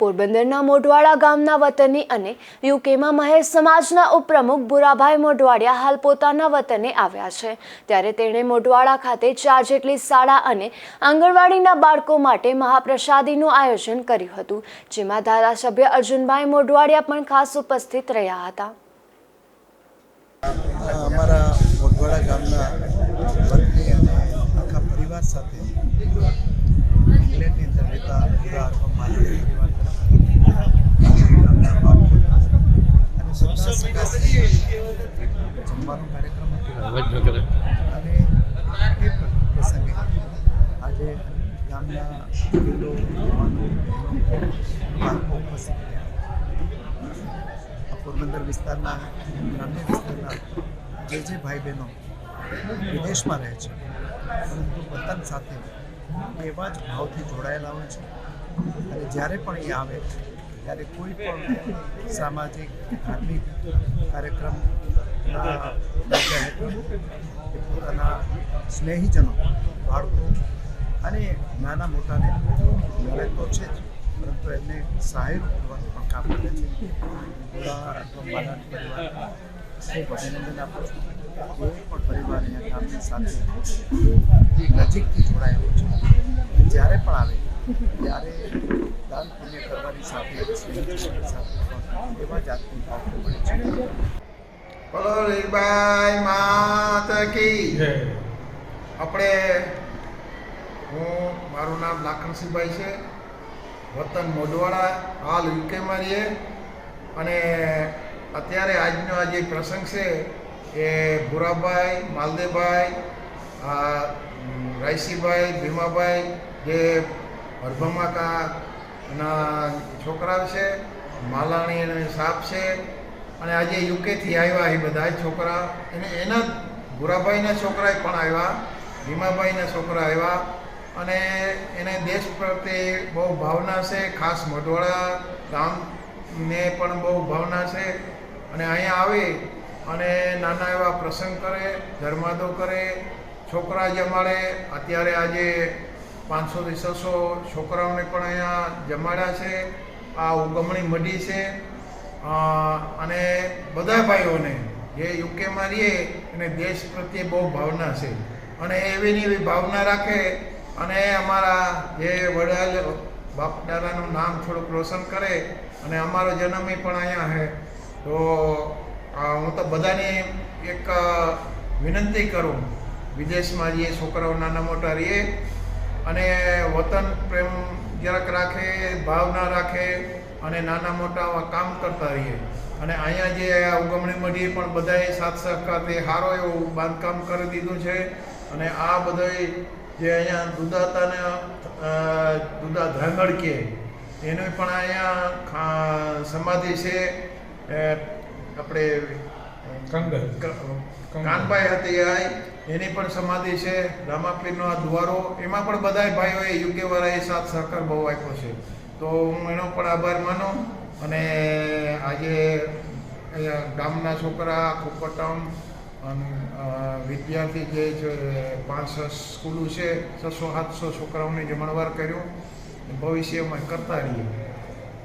પોરબંદરના મોઢવાડા ગામના વતની અને યુકેમાં મહેશ સમાજના ઉપપ્રમુખ ભુરાભાઈ મોઢવાડિયા હાલ પોતાના વતને આવ્યા છે. ત્યારે તેણે મોઢવાડા ખાતે ચાર જેટલી શાળા અને આંગણવાડીના બાળકો માટે મહાપ્રસાદીનું આયોજન કર્યું હતું, જેમાં ધારાસભ્ય અર્જુનભાઈ મોઢવાડિયા પણ ખાસ ઉપસ્થિત રહ્યા હતા. અમારા મોઢવાડા ગામના પત્ની અને આખા પરિવાર સાથે જમવાનો કાર્યક્રમ હતો અને એ પ્રસંગે આજે ગામના વડીલો યુવાનો ઉપસ્થિત રહ્યા પોરબંદર વિસ્તારના ગ્રામ્ય વિસ્તારના જે જે ભાઈ બહેનો વિદેશમાં રહે છે પરંતુ વતન સાથે એવા જ ભાવથી જોડાયેલા હોય છે અને જ્યારે પણ એ આવે ત્યારે કોઈ પણ સામાજિક, ધાર્મિક કાર્યક્રમના પોતાના સ્નેહીજનો, બાળકો અને નાના મોટાને મળે તો છે જ, પરંતુ એમને સહાયરૂપ કરવાનું પણ કામ કરે છે. અભિનંદન આપું છું. કોઈ પણ પરિવાર અહીંયા ગામની સાથે નજીકથી જોડાયેલો છે. જ્યારે પણ આવે ત્યારે દાન પુણ્ય કરવાની સાથે સ્નેહીજનોની એવા જાતની ભાવ મળે છે. બોલો લીલબાઈ માત કી. આપણે હું મારું નામ લાખનસિંહભાઈ છે. વતન મોઢવાડા હાલ યુકેમાં રહીએ. અને અત્યારે આજનો આ જે પ્રસંગ છે એ ભુરાભાઈ માલદેભાઈ રાયસીભાઈ ભીમાભાઈ જે હરભમાકાના છોકરા છે, માલાણી અને સાપ છે, અને આજે યુકેથી આવ્યા એ બધા છોકરા. અને એના ભૂરાભાઈના છોકરા પણ આવ્યા, ભીમાભાઈના છોકરા આવ્યા. અને એને દેશ પ્રત્યે બહુ ભાવના છે, ખાસ મઢવાડા ગામને પણ બહુ ભાવના છે. અને અહીંયા આવે અને નાના એવા પ્રસંગ કરે, ધર્માદો કરે. છોકરા જમાડે અત્યારે આજે પાંચસોથી છસો છોકરાઓને પણ અહીંયા જમાડ્યા છે. આ ઉગમણી મઢી છે. અને બધા ભાઈઓને જે યુકેમાં રહીએ એને દેશ પ્રત્યે બહુ ભાવના છે. અને એવી ને એવી ભાવના રાખે અને અમારા જે વડાલ બાપ દાદાનું નામ થોડુંક રોશન કરે અને અમારો જન્મ પણ અહીંયા છે તો હું તો બધાને એક વિનંતી કરું. વિદેશમાં રહીએ, છોકરાઓ નાના મોટા રહીએ અને વતન, પ્રેમ જરાક રાખે, ભાવના રાખે અને નાના મોટા આવા કામ કરતા રહીએ. અને અહીંયા જે ઉગમણી મઢીએ પણ બધાએ સાથ સહકારથી સારો એવું બાંધકામ કરી દીધું છે અને આ બધાય જે અહીંયા દુધાતાને દુધા ધ્રાંગડ કે, એને પણ અહીંયા સમાધિ છે. આપણે કાનભાઈ હતી આ એની પણ સમાધિ છે. રામાપીરનો આ દ્વારો. એમાં પણ બધાય ભાઈઓએ યુકે વાળાએ સાથ સહકાર બહુ આપ્યો છે. તો હું એનો પણ આભાર માનો અને આજે અહીંયા ગામના છોકરા કુકટાઉન વિદ્યાર્થી જે છે પાંચ સ્કૂલો છે છસો સાતસો છોકરાઓને જમણવાર કર્યું. ભવિષ્યમાં કરતા રહીએ.